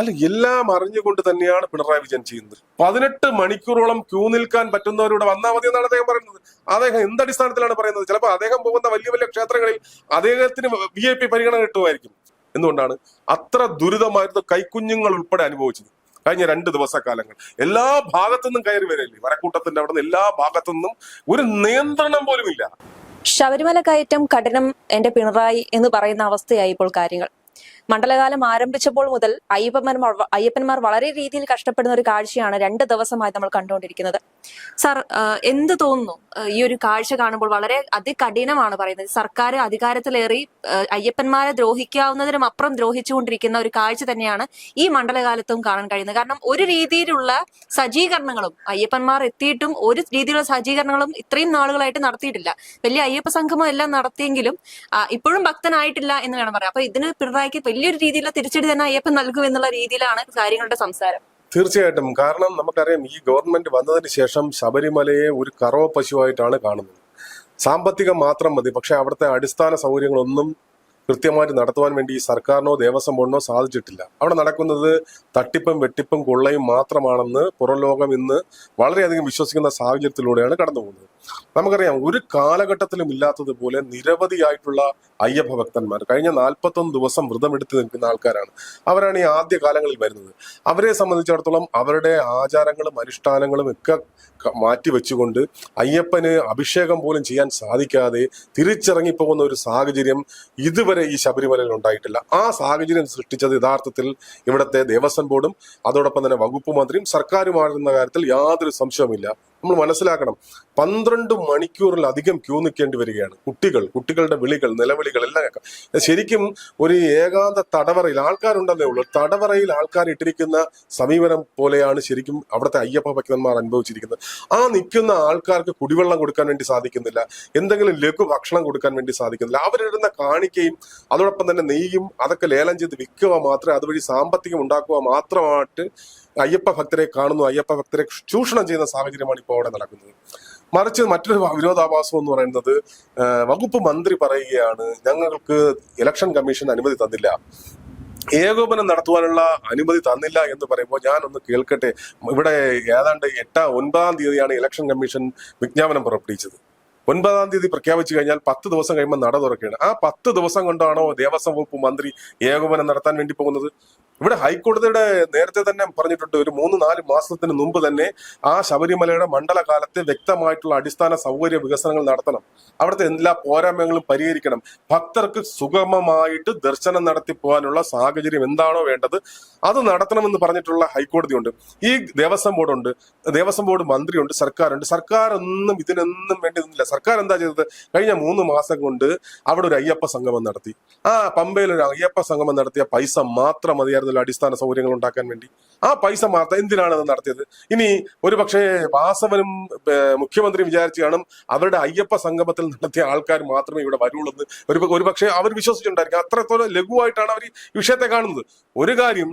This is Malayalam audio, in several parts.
അല്ല എല്ലാം അറിഞ്ഞുകൊണ്ട് തന്നെയാണ് പിണറായി വിജയൻ ചെയ്യുന്നത്. പതിനെട്ട് മണിക്കൂറോളം ക്യൂ നിൽക്കാൻ പറ്റുന്നവരോട് വന്നാൽ മതി എന്നാണ് അദ്ദേഹം പറയുന്നത്. അദ്ദേഹം എന്തടിസ്ഥാനത്തിലാണ് പറയുന്നത്? ചിലപ്പോൾ അദ്ദേഹം പോകുന്ന വലിയ വലിയ ക്ഷേത്രങ്ങളിൽ അദ്ദേഹത്തിന് വി ഐ പി പരിഗണന കിട്ടുമായിരിക്കും. എന്തുകൊണ്ടാണ്? അത്ര ദുരിതമായിരുന്നു കൈക്കുഞ്ഞുങ്ങൾ ഉൾപ്പെടെ അനുഭവിച്ചത്. കഴിഞ്ഞ രണ്ട് ദിവസക്കാലങ്ങൾ. എല്ലാ ഭാഗത്തു നിന്നും കയറി വരല്ലേ? വരക്കൂട്ടത്തിന്റെ അവിടെ നിന്ന് എല്ലാ ഭാഗത്തു നിന്നും ഒരു നിയന്ത്രണം പോലും ഇല്ല ശബരിമല കയറ്റം കഠിനം എന്റെ പിണറായി എന്ന് പറയുന്ന അവസ്ഥയായി ഇപ്പോൾ കാര്യങ്ങൾ. മണ്ഡലകാലം ആരംഭിച്ചപ്പോൾ മുതൽ അയ്യപ്പന്മാർ അയ്യപ്പന്മാർ വളരെ രീതിയിൽ കഷ്ടപ്പെടുന്ന ഒരു കാഴ്ചയാണ് രണ്ട് ദിവസമായി നമ്മൾ കണ്ടുകൊണ്ടിരിക്കുന്നത്. സാർ എന്ത് തോന്നുന്നു? ഈ ഒരു കാഴ്ച കാണുമ്പോൾ വളരെ അതികഠിനമാണ് പറയുന്നത്. സർക്കാർ അധികാരത്തിലേറി അയ്യപ്പന്മാരെ ദ്രോഹിക്കാവുന്നതിനും അപ്പുറം ദ്രോഹിച്ചുകൊണ്ടിരിക്കുന്ന ഒരു കാഴ്ച തന്നെയാണ് ഈ മണ്ഡലകാലത്തും കാണാൻ കഴിയുന്നത്. കാരണം ഒരു രീതിയിലുള്ള സജ്ജീകരണങ്ങളും അയ്യപ്പന്മാർ എത്തിയിട്ടും ഒരു രീതിയിലുള്ള സജ്ജീകരണങ്ങളും ഇത്രയും നാളുകളായിട്ട് നടത്തിയിട്ടില്ല. വലിയ അയ്യപ്പ സംഗമം എല്ലാം നടത്തിയെങ്കിലും ഇപ്പോഴും ഭക്തനായിട്ടില്ല എന്ന് വേണം പറയാം അപ്പൊ ഇതിന് പിണറായിക്ക് വലിയൊരു രീതിയിലുള്ള തിരിച്ചടി തന്നെ അയ്യപ്പൻ നൽകും എന്നുള്ള രീതിയിലാണ് കാര്യങ്ങളുടെ സംസാരം. തീർച്ചയായിട്ടും. കാരണം നമുക്കറിയാം ഈ ഗവൺമെന്റ് വന്നതിന് ശേഷം ശബരിമലയെ ഒരു കറവ പശുവായിട്ടാണ് കാണുന്നത്. സാമ്പത്തികം മാത്രം മതി പക്ഷെ അവിടുത്തെ അടിസ്ഥാന സൗകര്യങ്ങളൊന്നും കൃത്യമായിട്ട് നടത്തുവാൻ വേണ്ടി സർക്കാരിനോ ദേവസ്വം ബോർഡിനോ സാധിച്ചിട്ടില്ല. അവിടെ നടക്കുന്നത് തട്ടിപ്പും വെട്ടിപ്പും കൊള്ളയും മാത്രമാണെന്ന് പുറം ലോകം ഇന്ന് വളരെയധികം വിശ്വസിക്കുന്ന സാഹചര്യത്തിലൂടെയാണ് കടന്നു പോകുന്നത് നമുക്കറിയാം ഒരു കാലഘട്ടത്തിലും ഇല്ലാത്തതുപോലെ നിരവധിയായിട്ടുള്ള അയ്യപ്പ ഭക്തന്മാർ കഴിഞ്ഞ നാൽപ്പത്തൊന്ന് ദിവസം വ്രതമെടുത്ത് നിൽക്കുന്ന ആൾക്കാരാണ്. അവരാണ് ഈ ആദ്യ കാലങ്ങളിൽ വരുന്നത്. അവരെ സംബന്ധിച്ചിടത്തോളം അവരുടെ ആചാരങ്ങളും അനുഷ്ഠാനങ്ങളും ഒക്കെ മാറ്റി വെച്ചുകൊണ്ട് അയ്യപ്പന് അഭിഷേകം പോലും ചെയ്യാൻ സാധിക്കാതെ തിരിച്ചിറങ്ങി പോകുന്ന ഒരു സാഹചര്യം ഇതുവരെ ഈ ശബരിമലയിൽ ഉണ്ടായിട്ടില്ല. ആ സാഹചര്യം സൃഷ്ടിച്ചത് യഥാർത്ഥത്തിൽ ഇവിടുത്തെ ദേവസ്വം ബോർഡും അതോടൊപ്പം തന്നെ വകുപ്പ് മന്ത്രിയും സർക്കാരുമാണെന്ന കാര്യത്തിൽ യാതൊരു സംശയവുമില്ല. നമ്മൾ മനസ്സിലാക്കണം. പന്ത്രണ്ട് മണിക്കൂറിലധികം ക്യൂ നിൽക്കേണ്ടി വരികയാണ്. കുട്ടികൾ കുട്ടികളുടെ വിളികൾ നിലവിളികൾ എല്ലാം കേൾക്കാം. ശരിക്കും ഒരു ഏകാന്ത തടവറയിൽ ആൾക്കാരുണ്ടെന്നേ ഉള്ളൂ തടവറയിൽ ആൾക്കാർ ഇട്ടിരിക്കുന്ന സമീപനം പോലെയാണ് ശരിക്കും അവിടുത്തെ അയ്യപ്പ ഭക്തന്മാർ അനുഭവിച്ചിരിക്കുന്നത്. ആ നിൽക്കുന്ന ആൾക്കാർക്ക് കുടിവെള്ളം കൊടുക്കാൻ വേണ്ടി സാധിക്കുന്നില്ല എന്തെങ്കിലും ലഘു ഭക്ഷണം കൊടുക്കാൻ വേണ്ടി സാധിക്കുന്നില്ല. അവരിടുന്ന കാണിക്കയും അതോടൊപ്പം തന്നെ നെയ്യും അതൊക്കെ ലേലം ചെയ്ത് വിൽക്കുക മാത്രമേ അതുവഴി സാമ്പത്തികം ഉണ്ടാക്കുക മാത്രമായിട്ട് അയ്യപ്പ ഭക്തരെ കാണുന്നു. അയ്യപ്പ ഭക്തരെ ചൂഷണം ചെയ്യുന്ന സാഹചര്യമാണ് ഇപ്പോൾ അവിടെ നടക്കുന്നത്. മറിച്ച് മറ്റൊരു വിരോധാഭാസം എന്ന് പറയുന്നത് വകുപ്പ് മന്ത്രി പറയുകയാണ് ഞങ്ങൾക്ക് ഇലക്ഷൻ കമ്മീഷൻ അനുമതി തന്നില്ല. ഏകോപനം നടത്തുവാനുള്ള അനുമതി തന്നില്ല എന്ന് പറയുമ്പോൾ ഞാൻ ഒന്ന് കേൾക്കട്ടെ. ഇവിടെ ഏതാണ്ട് എട്ടാം ഒൻപതാം തീയതിയാണ് ഇലക്ഷൻ കമ്മീഷൻ വിജ്ഞാപനം പുറപ്പെടുവിച്ചത്. ഒൻപതാം തീയതി പ്രഖ്യാപിച്ചു കഴിഞ്ഞാൽ പത്ത് ദിവസം കഴിയുമ്പോൾ നട തുറക്കുകയാണ്. ആ പത്ത് ദിവസം കൊണ്ടാണോ ദേവസ്വം വകുപ്പ് മന്ത്രി ഏകോപനം നടത്താൻ വേണ്ടി പോകുന്നത്? ഇവിടെ ഹൈക്കോടതിയുടെ നേരത്തെ തന്നെ പറഞ്ഞിട്ടുണ്ട് ഒരു മൂന്ന് നാല് മാസത്തിന് മുമ്പ് തന്നെ ആ ശബരിമലയുടെ മണ്ഡലകാലത്ത് വ്യക്തമായിട്ടുള്ള അടിസ്ഥാന സൗകര്യ വികസനങ്ങൾ നടത്തണം. അവിടുത്തെ എല്ലാ പോരായ്മകളും പരിഹരിക്കണം. ഭക്തർക്ക് സുഗമമായിട്ട് ദർശനം നടത്തി പോകാനുള്ള സാഹചര്യം എന്താണോ വേണ്ടത് അത് നടത്തണമെന്ന് പറഞ്ഞിട്ടുള്ള ഹൈക്കോടതിയുണ്ട്. ഈ ദേവസ്വം ബോർഡുണ്ട് ദേവസ്വം ബോർഡ് മന്ത്രിയുണ്ട് സർക്കാരുണ്ട്. സർക്കാർ ഒന്നും ഇതിനൊന്നും വേണ്ടി നിന്നില്ല സർക്കാർ എന്താ ചെയ്തത്? കഴിഞ്ഞ മൂന്ന് മാസം കൊണ്ട് അവിടെ ഒരു അയ്യപ്പ സംഗമം നടത്തി. ആ പമ്പയിൽ ഒരു അയ്യപ്പ സംഗമം നടത്തിയ പൈസ മാത്രം മതിയായിരുന്നല്ലോ അടിസ്ഥാന സൗകര്യങ്ങൾ ഉണ്ടാക്കാൻ വേണ്ടി. ആ പൈസ മാത്രം എന്തിനാണ് അത് നടത്തിയത്? ഇനി ഒരു പക്ഷേ വാസവനും മുഖ്യമന്ത്രിയും മുഖ്യമന്ത്രി വിചാരിച്ചു കാണും അവരുടെ അയ്യപ്പ സംഗമത്തിൽ നടത്തിയ ആൾക്കാർ മാത്രമേ ഇവിടെ വരുള്ളൂ ഒരു ഒരു പക്ഷേ അവർ വിശ്വസിച്ചിട്ടുണ്ടായിരിക്കും. അത്രത്തോളം ലഘുവായിട്ടാണ് അവർ ഈ വിഷയത്തെ കാണുന്നത്. ഒരു കാര്യം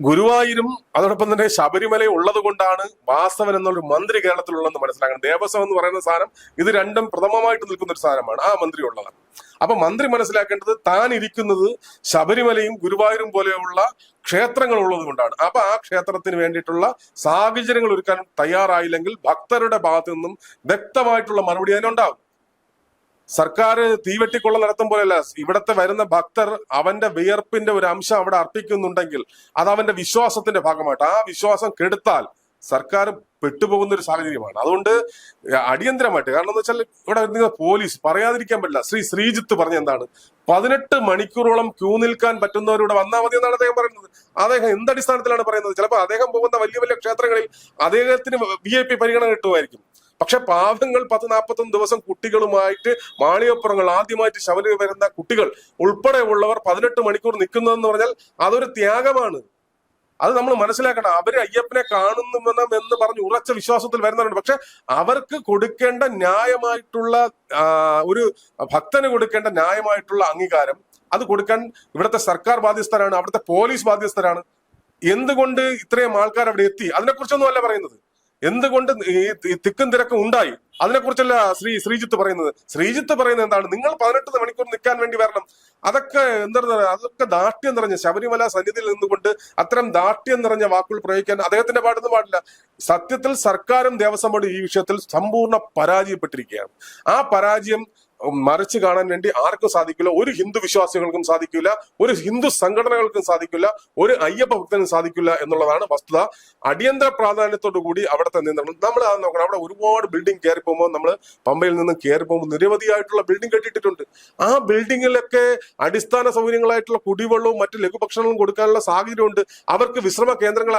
ഗുരുവായൂരും അതോടൊപ്പം തന്നെ ശബരിമലയും ഉള്ളത് കൊണ്ടാണ് വാസവൻ എന്നൊരു മന്ത്രി കേരളത്തിലുള്ളതെന്ന് മനസ്സിലാക്കണം ദേവസ്വം എന്ന് പറയുന്ന സാധനം ഇത് രണ്ടും പ്രഥമമായിട്ട് നിൽക്കുന്ന ഒരു സാധനമാണ്. ആ മന്ത്രി ഉള്ളതാണ്. അപ്പൊ മന്ത്രി മനസ്സിലാക്കേണ്ടത് താൻ ഇരിക്കുന്നത് ശബരിമലയും ഗുരുവായൂരും പോലെയുള്ള ക്ഷേത്രങ്ങൾ ഉള്ളത് കൊണ്ടാണ്. അപ്പൊ ആ ക്ഷേത്രത്തിന് വേണ്ടിയിട്ടുള്ള സാഹചര്യങ്ങൾ ഒരുക്കാൻ തയ്യാറായില്ലെങ്കിൽ ഭക്തരുടെ ഭാഗത്തു നിന്നും വ്യക്തമായിട്ടുള്ള മറുപടി അതിനുണ്ടാവും സർക്കാർ തീവെട്ടിക്കൊള്ള നടത്തും പോലെയല്ല. ഇവിടത്തെ വരുന്ന ഭക്തർ അവന്റെ വിയർപ്പിന്റെ ഒരു അംശം അവിടെ അർപ്പിക്കുന്നുണ്ടെങ്കിൽ അത് അവന്റെ വിശ്വാസത്തിന്റെ ഭാഗമായിട്ട് ആ വിശ്വാസം കെടുത്താൽ സർക്കാർ പെട്ടുപോകുന്ന ഒരു സാഹചര്യമാണ്. അതുകൊണ്ട് അടിയന്തരമായിട്ട് കാരണം എന്ന് വെച്ചാൽ ഇവിടെ നിങ്ങൾ പോലീസ് പറയാതിരിക്കാൻ പറ്റില്ല. ശ്രീ ശ്രീജിത്ത് പറഞ്ഞ എന്താണ്? പതിനെട്ട് മണിക്കൂറോളം ക്യൂ നിൽക്കാൻ പറ്റുന്നവരിവിടെ വന്നാൽ മതി എന്നാണ് അദ്ദേഹം പറയുന്നത്. അദ്ദേഹം എന്തടിസ്ഥാനത്തിലാണ് പറയുന്നത്? ചിലപ്പോൾ അദ്ദേഹം പോകുന്ന വലിയ വലിയ ക്ഷേത്രങ്ങളിൽ അദ്ദേഹത്തിന് വി ഐ പി പരിഗണന കിട്ടുമായിരിക്കും. പക്ഷെ പാവങ്ങൾ പത്ത് നാൽപ്പത്തൊന്ന് ദിവസം കുട്ടികളുമായിട്ട് മാളികപ്പുറങ്ങൾ ആദ്യമായിട്ട് ശബരിമല വരുന്ന കുട്ടികൾ ഉൾപ്പെടെ ഉള്ളവർ പതിനെട്ട് മണിക്കൂർ നിൽക്കുന്നതെന്ന് പറഞ്ഞാൽ അതൊരു ത്യാഗമാണ്. അത് നമ്മൾ മനസ്സിലാക്കണം. അവർ അയ്യപ്പനെ കാണുന്നു എന്ന് പറഞ്ഞ് ഉറച്ച വിശ്വാസത്തിൽ വരുന്നവരുണ്ട്. പക്ഷെ അവർക്ക് കൊടുക്കേണ്ട ന്യായമായിട്ടുള്ള ഒരു ഭക്തന് കൊടുക്കേണ്ട ന്യായമായിട്ടുള്ള അംഗീകാരം അത് കൊടുക്കാൻ ഇവിടുത്തെ സർക്കാർ ബാധ്യസ്ഥരാണ് അവിടുത്തെ പോലീസ് ബാധ്യസ്ഥരാണ്. എന്തുകൊണ്ട് ഇത്രയും ആൾക്കാർ അവിടെ എത്തി? അതിനെക്കുറിച്ചൊന്നും അല്ല പറയുന്നത്. എന്തുകൊണ്ട് ഈ തിക്കും തിരക്കും ഉണ്ടായി? അതിനെക്കുറിച്ചല്ല ശ്രീ ശ്രീജിത്ത് പറയുന്നത്. ശ്രീജിത്ത് പറയുന്നത് എന്താണ്? നിങ്ങൾ പതിനെട്ട് മണിക്കൂർ നിൽക്കാൻ വേണ്ടി വരണം. അതൊക്കെ എന്താ പറയുക അതൊക്കെ ദാഷ്ട്യം നിറഞ്ഞ ശബരിമല സന്നിധിയിൽ നിന്നുകൊണ്ട് അത്തരം ദാഷ്ട്യം നിറഞ്ഞ വാക്കുകൾ പ്രയോഗിക്കാൻ അദ്ദേഹത്തിന്റെ പാടൊന്നും പാടില്ല. സത്യത്തിൽ സർക്കാരും ദേവസ്വം ബോർഡും ഈ വിഷയത്തിൽ സമ്പൂർണ പരാജയപ്പെട്ടിരിക്കുകയാണ്. ആ പരാജയം മറിച്ച് കാണാൻ വേണ്ടി ആർക്കും സാധിക്കില്ല. ഒരു ഹിന്ദു വിശ്വാസികൾക്കും സാധിക്കില്ല. ഒരു ഹിന്ദു സംഘടനകൾക്കും സാധിക്കില്ല. ഒരു അയ്യപ്പ ഭക്തനും സാധിക്കില്ല എന്നുള്ളതാണ് വസ്തുത. അടിയന്തര പ്രാധാന്യത്തോടു കൂടി അവിടുത്തെ നിയന്ത്രണം. നമ്മൾ അത് നോക്കണം. അവിടെ ഒരുപാട് ബിൽഡിംഗ് കയറി പോകുമ്പോൾ നമ്മൾ പമ്പയിൽ നിന്ന് കയറി പോകുമ്പോൾ നിരവധിയായിട്ടുള്ള ബിൽഡിംഗ് കെട്ടിയിട്ടുണ്ട് ആ ബിൽഡിങ്ങിലൊക്കെ അടിസ്ഥാന സൗകര്യങ്ങളായിട്ടുള്ള കുടിവെള്ളവും മറ്റു ലഘുഭക്ഷണങ്ങളും കൊടുക്കാനുള്ള സാഹചര്യമുണ്ട്. അവർക്ക് വിശ്രമ കേന്ദ്രങ്ങൾ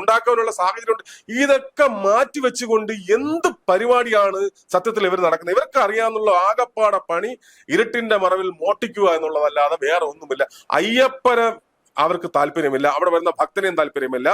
ഉണ്ടാക്കാനുള്ള സാഹചര്യമുണ്ട്. ഇതൊക്കെ മാറ്റി വെച്ചുകൊണ്ട് എന്ത് പരിപാടിയാണ് സത്യത്തിൽ ഇവർ നടക്കുന്നത്? ഇവർക്ക് അറിയാവുന്ന ആകപ്പാട പണി ഇരുട്ടിന്റെ മറവിൽ മോട്ടിക്കുക എന്നുള്ളതല്ലാതെ വേറെ ഒന്നുമില്ല. അയ്യപ്പനെ അവർക്ക് താല്പര്യമില്ല. അവിടെ വരുന്ന ഭക്തനെയും താല്പര്യമില്ല.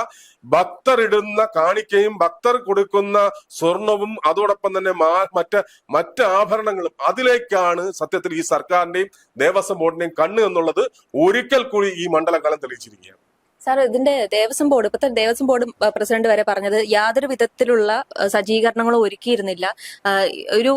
ഭക്തർ ഇടുന്ന കാണിക്കയും ഭക്തർ കൊടുക്കുന്ന സ്വർണവും അതോടൊപ്പം തന്നെ മറ്റു മറ്റ് ആഭരണങ്ങളും അതിലേക്കാണ് സത്യത്തിൽ ഈ സർക്കാരിന്റെയും ദേവസ്വം ബോർഡിന്റെയും കണ്ണ് എന്നുള്ളത് ഒരിക്കൽ കൂടി ഈ മണ്ഡലകാലം തെളിയിച്ചിരിക്കുകയാണ്. സാർ ഇതിന്റെ ദേവസ്വം ബോർഡ് ഇപ്പത്തെ ദേവസ്വം ബോർഡ് പ്രസിഡന്റ് വരെ പറഞ്ഞത് യാതൊരു വിധത്തിലുള്ള സജ്ജീകരണങ്ങളും ഒരുക്കിയിരുന്നില്ല. ഒരു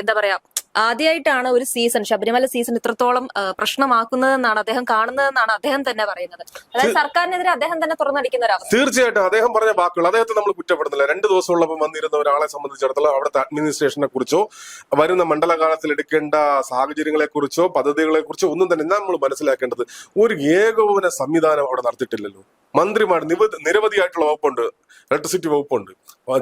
എന്താ പറയാ ആദ്യമായിട്ടാണ് ഒരു സീസൺ ശബരിമല സീസൺ ഇത്രത്തോളം പ്രശ്നമാക്കുന്നതെന്നാണ് അദ്ദേഹം കാണുന്നതെന്നാണ് അദ്ദേഹം തന്നെ പറയുന്നത്. അതായത് സർക്കാരിനെതിരെ അദ്ദേഹം തന്നെ തുറന്നടിക്കുന്ന ഒരു തീർച്ചയായിട്ടും അദ്ദേഹം പറഞ്ഞ വാക്കുകൾ അദ്ദേഹത്തെ നമ്മൾ കുറ്റപ്പെടുന്നില്ല രണ്ട് ദിവസമുള്ളപ്പോൾ വന്നിരുന്ന ഒരാളെ സംബന്ധിച്ചിടത്തോളം അവിടുത്തെ അഡ്മിനിസ്ട്രേഷനെ കുറിച്ചോ വരുന്ന മണ്ഡലകാലത്തിൽ എടുക്കേണ്ട സാഹചര്യങ്ങളെ കുറിച്ചോ പദ്ധതികളെ കുറിച്ചോ ഒന്നും തന്നെ നമ്മൾ മനസ്സിലാക്കേണ്ടത് ഒരു ഏകോപന സംവിധാനം അവിടെ നടത്തിയിട്ടില്ലല്ലോ. മന്ത്രിമാർ നിരവധിയായിട്ടുള്ള വകുപ്പുണ്ട് ഇലക്ട്രിസിറ്റി വകുപ്പുണ്ട്.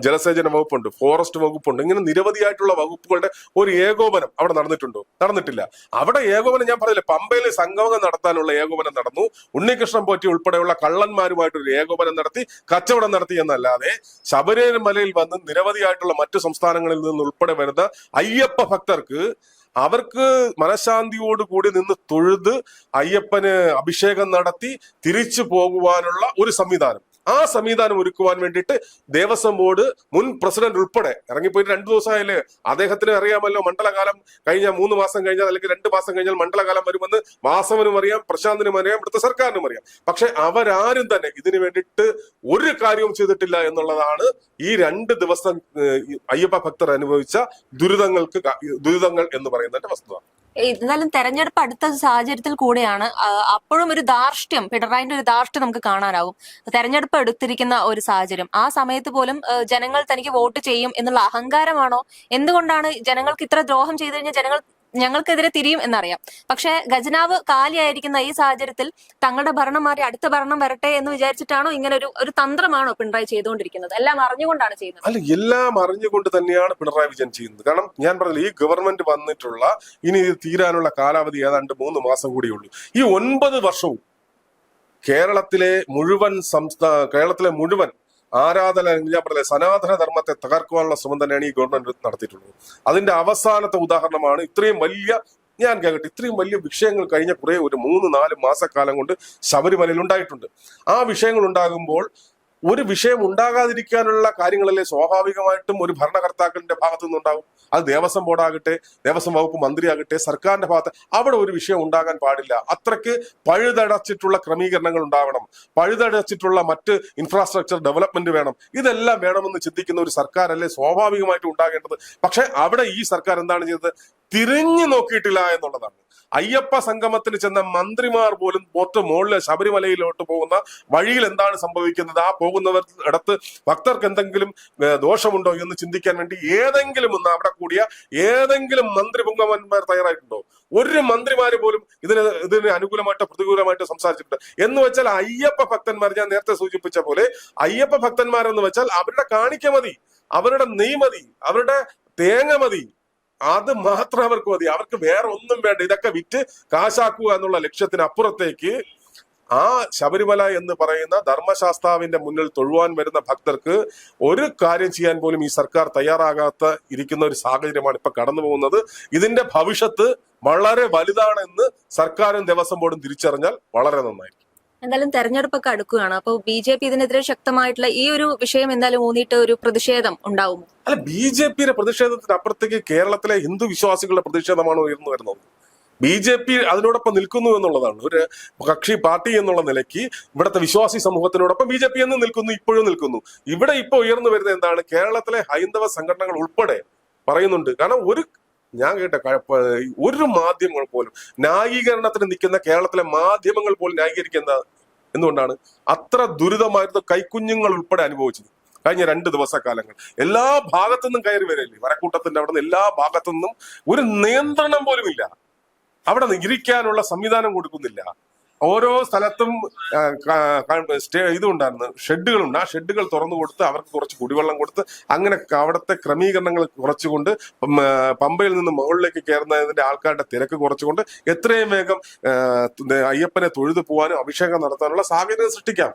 ജലസേചന വകുപ്പുണ്ട് ഫോറസ്റ്റ് വകുപ്പുണ്ട്. ഇങ്ങനെ നിരവധിയായിട്ടുള്ള വകുപ്പുകളുടെ ഒരു ഏകോപനം അവിടെ നടന്നിട്ടുണ്ടോ? നടന്നിട്ടില്ല. അവിടെ ഏകോപനം ഞാൻ പറഞ്ഞില്ലേ പമ്പയിൽ സംഗമം നടത്താനുള്ള ഏകോപനം നടന്നു. ഉണ്ണികൃഷ്ണൻ പോറ്റി ഉൾപ്പെടെയുള്ള കള്ളന്മാരുമായിട്ടൊരു ഏകോപനം നടത്തി കച്ചവടം നടത്തി എന്നല്ലാതെ ശബരിമലയിൽ വന്ന് നിരവധിയായിട്ടുള്ള മറ്റു സംസ്ഥാനങ്ങളിൽ നിന്ന് ഉൾപ്പെടെ വരുന്ന അയ്യപ്പ ഭക്തർക്ക് അവർക്ക് മനഃശാന്തിയോട് കൂടി നിന്ന് തൊഴുത് അയ്യപ്പന് അഭിഷേകം നടത്തി തിരിച്ചു പോകുവാനുള്ള ഒരു സംവിധാനം. ആ സംവിധാനം ഒരുക്കുവാൻ വേണ്ടിയിട്ട് ദേവസ്വം ബോർഡ് മുൻ പ്രസിഡന്റ് ഉൾപ്പെടെ ഇറങ്ങിപ്പോയിട്ട് രണ്ടു ദിവസമായാലേ അദ്ദേഹത്തിന് അറിയാമല്ലോ മണ്ഡലകാലം കഴിഞ്ഞ മൂന്ന് മാസം കഴിഞ്ഞാൽ അല്ലെങ്കിൽ രണ്ട് മാസം കഴിഞ്ഞാൽ മണ്ഡലകാലം വരുമെന്ന് വാസവനും അറിയാം പ്രശാന്തിനും അറിയാം ഇവിടുത്തെ സർക്കാരിനും അറിയാം. പക്ഷെ അവരാരും തന്നെ ഇതിനു വേണ്ടിയിട്ട് ഒരു കാര്യവും ചെയ്തിട്ടില്ല എന്നുള്ളതാണ് ഈ രണ്ട് ദിവസം അയ്യപ്പ ഭക്തർ അനുഭവിച്ച ദുരിതങ്ങൾക്ക് ദുരിതങ്ങൾ എന്ന് പറയുന്നതിന്റെ വസ്തുത. എന്നാലും തെരഞ്ഞെടുപ്പ് അടുത്ത സാഹചര്യത്തിൽ കൂടെയാണ് അപ്പോഴും ഒരു ധാർഷ്ട്യം പിണറായിന്റെ ഒരു ധാർഷ്ട്യം നമുക്ക് കാണാനാവും. തെരഞ്ഞെടുപ്പ് എടുത്തിരിക്കുന്ന ഒരു സാഹചര്യം. ആ സമയത്ത് പോലും ജനങ്ങൾ തനിക്ക് വോട്ട് ചെയ്യും എന്നുള്ള അഹങ്കാരമാണോ? എന്തുകൊണ്ടാണ് ജനങ്ങൾക്ക് ഇത്ര ദ്രോഹം ചെയ്തു കഴിഞ്ഞാൽ ജനങ്ങൾ ഞങ്ങൾക്കെതിരെ തിരിയും എന്നറിയാം. പക്ഷെ ഖജനാവ് കാലിയായിരിക്കുന്ന ഈ സാഹചര്യത്തിൽ തങ്ങളുടെ ഭരണം മാറി അടുത്ത ഭരണം വരട്ടെ എന്ന് വിചാരിച്ചിട്ടാണോ ഇങ്ങനെ ഒരു ഒരു തന്ത്രമാണോ പിണറായി ചെയ്തുകൊണ്ടിരിക്കുന്നത്? എല്ലാം അറിഞ്ഞുകൊണ്ടാണ് ചെയ്യുന്നത്. അല്ല എല്ലാം അറിഞ്ഞുകൊണ്ട് തന്നെയാണ് പിണറായി വിജയൻ ചെയ്യുന്നത്. കാരണം ഞാൻ പറഞ്ഞില്ല ഈ ഗവൺമെന്റ് വന്നിട്ടുള്ള ഇനി ഇത് തീരാനുള്ള കാലാവധി ഏതാണ്ട് മൂന്ന് മാസം കൂടിയുള്ളൂ. ഈ ഒൻപത് വർഷവും കേരളത്തിലെ മുഴുവൻ സംസ്ഥാന കേരളത്തിലെ മുഴുവൻ ആരാധന ഞാൻ പറഞ്ഞില്ലേ സനാതന ധർമ്മത്തെ തകർക്കുവാനുള്ള ശ്രമം തന്നെയാണ് ഈ ഗവൺമെന്റ് നടത്തിയിട്ടുള്ളത്. അതിന്റെ അവസാനത്തെ ഉദാഹരണമാണ് ഇത്രയും വലിയ ഞാൻ കേൾക്കട്ടെ ഇത്രയും വലിയ വിഷയങ്ങൾ കഴിഞ്ഞ കുറേ ഒരു മൂന്ന് നാല് മാസക്കാലം കൊണ്ട് ശബരിമലയിൽ ഉണ്ടായിട്ടുണ്ട്. ആ വിഷയങ്ങൾ ഉണ്ടാകുമ്പോൾ ഒരു വിഷയം ഉണ്ടാകാതിരിക്കാനുള്ള കാര്യങ്ങളല്ലേ സ്വാഭാവികമായിട്ടും ഒരു ഭരണകർത്താക്കളുടെ ഭാഗത്തു നിന്നുണ്ടാവും. അത് ദേവസ്വം ബോർഡാകട്ടെ ദേവസ്വം വകുപ്പ് മന്ത്രിയാകട്ടെ സർക്കാരിന്റെ ഭാഗത്ത് അവിടെ ഒരു വിഷയം ഉണ്ടാകാൻ പാടില്ല. അത്രയ്ക്ക് പഴുതടച്ചിട്ടുള്ള ക്രമീകരണങ്ങൾ ഉണ്ടാവണം. പഴുതടച്ചിട്ടുള്ള മറ്റ് ഇൻഫ്രാസ്ട്രക്ചർ ഡെവലപ്മെന്റ് വേണം. ഇതെല്ലാം വേണമെന്ന് ചിന്തിക്കുന്ന ഒരു സർക്കാരല്ലേ സ്വാഭാവികമായിട്ടും ഉണ്ടാകേണ്ടത്? പക്ഷെ അവിടെ ഈ സർക്കാർ എന്താണ് ചെയ്തത്? തിരിഞ്ഞു നോക്കിയിട്ടില്ല എന്നുള്ളതാണ്. അയ്യപ്പ സംഗമത്തിന് ചെന്ന മന്ത്രിമാർ പോലും പോട്ട് മുകളിലെ ശബരിമലയിലോട്ട് പോകുന്ന വഴിയിൽ എന്താണ് സംഭവിക്കുന്നത്? ആ പോകുന്നവർ ഇടത്ത് ഭക്തർക്ക് എന്തെങ്കിലും ദോഷമുണ്ടോ എന്ന് ചിന്തിക്കാൻ വേണ്ടി ഏതെങ്കിലും ഒന്ന് അവിടെ കൂടിയ ഏതെങ്കിലും മന്ത്രി പുങ്കവന്മാർ തയ്യാറായിട്ടുണ്ടോ? ഒരു മന്ത്രിമാര് പോലും ഇതിന് ഇതിന് അനുകൂലമായിട്ട് പ്രതികൂലമായിട്ട് സംസാരിച്ചിട്ടുണ്ട് എന്ന് വെച്ചാൽ അയ്യപ്പ ഭക്തന്മാർ ഞാൻ നേരത്തെ സൂചിപ്പിച്ച പോലെ അയ്യപ്പ ഭക്തന്മാരെന്ന് വെച്ചാൽ അവരുടെ കാണിക്ക മതി അവരുടെ നെയ്മതി അവരുടെ തേങ്ങ മതി അത് മാത്രം അവർക്ക് മതി. അവർക്ക് വേറെ ഒന്നും വേണ്ട. ഇതൊക്കെ വിറ്റ് കാശാക്കുക എന്നുള്ള ലക്ഷ്യത്തിന് അപ്പുറത്തേക്ക് ആ ശബരിമല എന്ന് പറയുന്ന ധർമ്മശാസ്താവിന്റെ മുന്നിൽ തൊഴുവാൻ വരുന്ന ഭക്തർക്ക് ഒരു കാര്യം ചെയ്യാൻ പോലും ഈ സർക്കാർ തയ്യാറാകാത്ത ഇരിക്കുന്ന ഒരു സാഹചര്യമാണ് ഇപ്പൊ കടന്നു പോകുന്നത്. ഇതിന്റെ ഭവിഷ്യത്ത് വളരെ വലുതാണെന്ന് സർക്കാരും ദിവസം ബോർഡും തിരിച്ചറിഞ്ഞാൽ വളരെ നന്നായിരിക്കും. എന്തായാലും തെരഞ്ഞെടുപ്പൊക്കെ അടുക്കുകയാണ്. അപ്പോൾ ബി ജെ പി ഇതിനെതിരെ ശക്തമായിട്ടുള്ള ഈ ഒരു വിഷയം എന്തായാലും ഊന്നിയിട്ട് ഒരു പ്രതിഷേധം ഉണ്ടാവും. അല്ല ബി ജെ പിയുടെ പ്രതിഷേധത്തിന് അപ്പുറത്തേക്ക് കേരളത്തിലെ ഹിന്ദു വിശ്വാസികളുടെ പ്രതിഷേധമാണ് ഉയർന്നു വരുന്നത്. ബി ജെ പി അതിനോടൊപ്പം നിൽക്കുന്നു എന്നുള്ളതാണ്. ഒരു കക്ഷി പാർട്ടി എന്നുള്ള നിലയ്ക്ക് ഇവിടുത്തെ വിശ്വാസി സമൂഹത്തിനോടൊപ്പം ബി ജെ പി എന്ന് നിൽക്കുന്നു ഇപ്പോഴും നിൽക്കുന്നു. ഇവിടെ ഇപ്പോൾ ഉയർന്നു വരുന്നത് എന്താണ്? കേരളത്തിലെ ഹൈന്ദവ സംഘടനകൾ ഉൾപ്പെടെ പറയുന്നുണ്ട്. കാരണം ഒരു ഞാൻ കേട്ട ഒരു മാധ്യമങ്ങൾ പോലും ന്യായീകരണത്തിന് നിൽക്കുന്ന കേരളത്തിലെ മാധ്യമങ്ങൾ പോലും ന്യായീകരിക്കുന്ന എന്തുകൊണ്ടാണ്? അത്ര ദുരിതമായിരുന്നു കൈക്കുഞ്ഞുങ്ങൾ ഉൾപ്പെടെ അനുഭവിച്ചത് കഴിഞ്ഞ രണ്ട് ദിവസക്കാലങ്ങൾ. എല്ലാ ഭാഗത്തുനിന്നും കയറി വരല്ലേ? വരക്കൂട്ടത്തിന്റെ അവിടെ നിന്ന് എല്ലാ ഭാഗത്തു നിന്നും ഒരു നിയന്ത്രണം പോലും ഇല്ല അവിടെ നിന്ന് ഇരിക്കാനുള്ള സംവിധാനം കൊടുക്കുന്നില്ല. ഓരോ സ്ഥലത്തും ഇതുണ്ടായിരുന്നു. ഷെഡുകളുണ്ട്. ആ ഷെഡുകൾ തുറന്നു കൊടുത്ത് അവർക്ക് കുറച്ച് കുടിവെള്ളം കൊടുത്ത് അങ്ങനെ അവിടുത്തെ ക്രമീകരണങ്ങൾ കുറച്ചുകൊണ്ട് പമ്പയിൽ നിന്ന് മുകളിലേക്ക് കയറുന്നതിന്റെ ആൾക്കാരുടെ തിരക്ക് കുറച്ചുകൊണ്ട് എത്രയും വേഗം അയ്യപ്പനെ തൊഴുതു പോകാനും അഭിഷേകം നടത്താനുള്ള സാഹചര്യം സൃഷ്ടിക്കാം.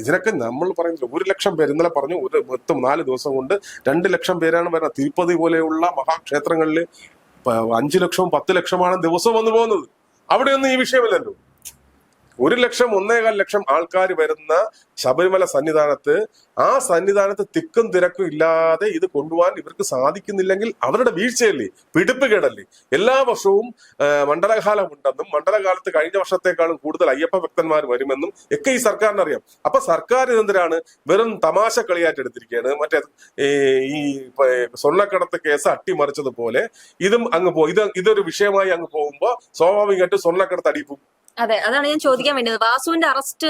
ഇതിനൊക്കെ നമ്മൾ പറയുന്നത് ഒരു ലക്ഷം പേര് ഇന്നലെ പറഞ്ഞു ഒരു മൊത്തം നാല് ദിവസം കൊണ്ട് രണ്ട് ലക്ഷം പേരാണ് വരുന്നത്. തിരുപ്പതി പോലെയുള്ള മഹാക്ഷേത്രങ്ങളിൽ അഞ്ചു ലക്ഷവും പത്ത് ലക്ഷമാണ് ദിവസം വന്നു പോകുന്നത്. അവിടെയൊന്നും ഈ വിഷയമില്ലല്ലോ. ഒരു ലക്ഷം ഒന്നേകാൽ ലക്ഷം ആൾക്കാർ വരുന്ന ശബരിമല സന്നിധാനത്ത് ആ സന്നിധാനത്ത് തിക്കും തിരക്കും ഇല്ലാതെ ഇത് കൊണ്ടുപോകാൻ ഇവർക്ക് സാധിക്കുന്നില്ലെങ്കിൽ അവരുടെ വീഴ്ചയല്ലേ? പിടിപ്പ് കേടല്ലേ എല്ലാ വർഷവും മണ്ഡലകാലം ഉണ്ടെന്നും മണ്ഡലകാലത്ത് കഴിഞ്ഞ വർഷത്തെക്കാളും കൂടുതൽ അയ്യപ്പ ഭക്തന്മാർ വരുമെന്നും ഒക്കെ ഈ സർക്കാരിന് അറിയാം അപ്പൊ സർക്കാർ ഇതെന്തിനാണ് വെറും തമാശ കളിയായിട്ട് എടുത്തിരിക്കുകയാണ്. മറ്റേ ഈ സ്വർണക്കടത്ത് കേസ് അട്ടിമറിച്ചതുപോലെ ഇതും അങ്ങ് പോ ഇത് ഇതൊരു വിഷയമായി അങ്ങ് പോകുമ്പോൾ സ്വാഭാവികമായിട്ട് സ്വർണക്കടത്ത് അടിപ്പും അതെ അതാണ് ഞാൻ ചോദിക്കാൻ വേണ്ടത് വാസുവിന്റെ അറസ്റ്റ്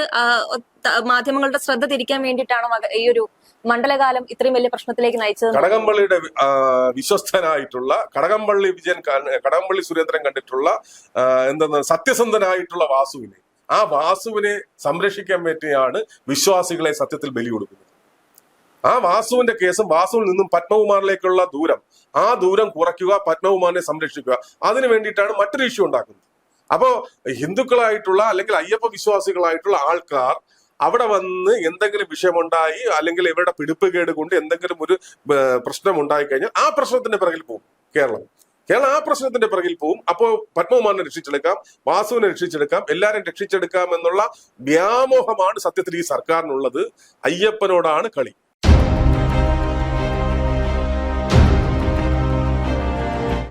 മാധ്യമങ്ങളുടെ ശ്രദ്ധ തിരിക്കാൻ വേണ്ടിയിട്ടാണോ ഈ ഒരു മണ്ഡലകാലം ഇത്രയും വലിയ പ്രശ്നത്തിലേക്ക് നയിച്ചത്? കടകംപള്ളിയുടെ വിശ്വസ്തനായിട്ടുള്ള കടകംപള്ളി വിജയൻ കടകംപള്ളി സുരേന്ദ്രൻ കണ്ടിട്ടുള്ള എന്താ സത്യസന്ധനായിട്ടുള്ള വാസുവിനെ. ആ വാസുവിനെ സംരക്ഷിക്കാൻ വേണ്ടിയാണ് വിശ്വാസികളെ സത്യത്തിൽ ബലി കൊടുക്കുന്നത്. ആ വാസുവിന്റെ കേസും വാസുവിൽ നിന്നും പത്മകുമാറിലേക്കുള്ള ദൂരം ആ ദൂരം കുറയ്ക്കുക പത്മകുമാറിനെ സംരക്ഷിക്കുക അതിനു വേണ്ടിയിട്ടാണ് മറ്റൊരു ഇഷ്യൂ ഉണ്ടാക്കുന്നത്. അപ്പോ ഹിന്ദുക്കളായിട്ടുള്ള അല്ലെങ്കിൽ അയ്യപ്പ വിശ്വാസികളായിട്ടുള്ള ആൾക്കാർ അവിടെ വന്ന് എന്തെങ്കിലും വിഷയമുണ്ടായി അല്ലെങ്കിൽ ഇവരുടെ പിടിപ്പുകേട് കൊണ്ട് എന്തെങ്കിലും ഒരു പ്രശ്നം ഉണ്ടായി കഴിഞ്ഞാൽ ആ പ്രശ്നത്തിന്റെ പിറകിൽ പോകും കേരളം. കേരളം ആ പ്രശ്നത്തിന്റെ പിറകിൽ പോകും അപ്പോ പത്മകുമാറിനെ രക്ഷിച്ചെടുക്കാം വാസുവിനെ രക്ഷിച്ചെടുക്കാം എല്ലാവരും രക്ഷിച്ചെടുക്കാം എന്നുള്ള വ്യാമോഹമാണ് സത്യത്തിൽ ഈ സർക്കാരിനുള്ളത്. അയ്യപ്പനോടാണ് കളി.